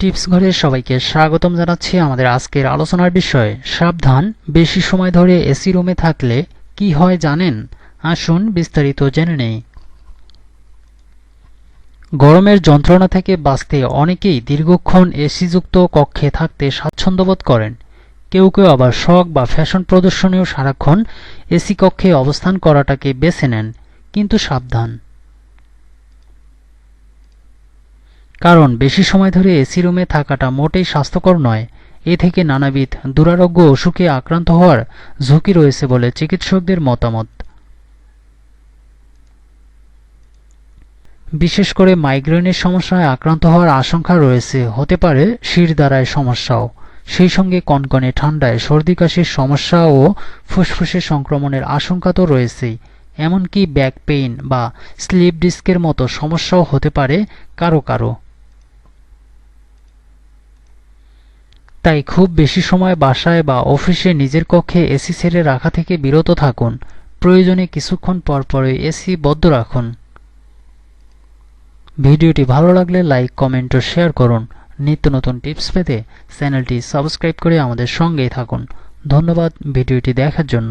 Tips ঘরে সবাইকে স্বাগতম জানাচ্ছি আমাদের আজকের আলোচনার বিষয়, সাবধান, বেশি সময় ধরে এসি রুমে থাকলে কি হয় জানেন? আসুন বিস্তারিত জেনে নেই। গরমের যন্ত্রণা থেকে বাঁচতে অনেকেই দীর্ঘক্ষণ এসিযুক্ত কক্ষে থাকতে স্বাচ্ছন্দ্যবোধ করেন। কেউ কেউ আবার শখ বা ফ্যাশন প্রদর্শনীয় সারাক্ষণ এসি কক্ষে অবস্থান করাটাকে বেছে নেন, কিন্তু সাবধান। কারণ বেশি সময় ধরে এসি রুমে থাকাটা মোটেই স্বাস্থ্যকর নয়। এ থেকে নানাবিধ দুরারোগ্য অসুখে আক্রান্ত হওয়ার ঝুঁকি রয়েছে বলে চিকিৎসকদের মতামত। বিশেষ করে মাইগ্রেনের সমস্যায় আক্রান্ত হওয়ার আশঙ্কা রয়েছে। হতে পারে শির দ্বারায় সমস্যাও। সেই সঙ্গে কনকনে ঠান্ডায় সর্দি কাশির সমস্যা ও ফুসফুসে সংক্রমণের আশঙ্কা তো রয়েছেই। এমনকি ব্যাক পেইন বা স্লিপ ডিস্কের মতো সমস্যাও হতে পারে কারও কারও। তাই খুব বেশি সময় বাসায় বা অফিসে নিজের কক্ষে এসি ছেড়ে রাখা থেকে বিরত থাকুন। প্রয়োজনে কিছুক্ষণ পর পরই এসি বদ্ধ রাখুন। ভিডিওটি ভালো লাগলে লাইক, কমেন্ট ও শেয়ার করুন। নিত্য নতুন টিপস পেতে চ্যানেলটি সাবস্ক্রাইব করে আমাদের সঙ্গেই থাকুন। ধন্যবাদ ভিডিওটি দেখার জন্য।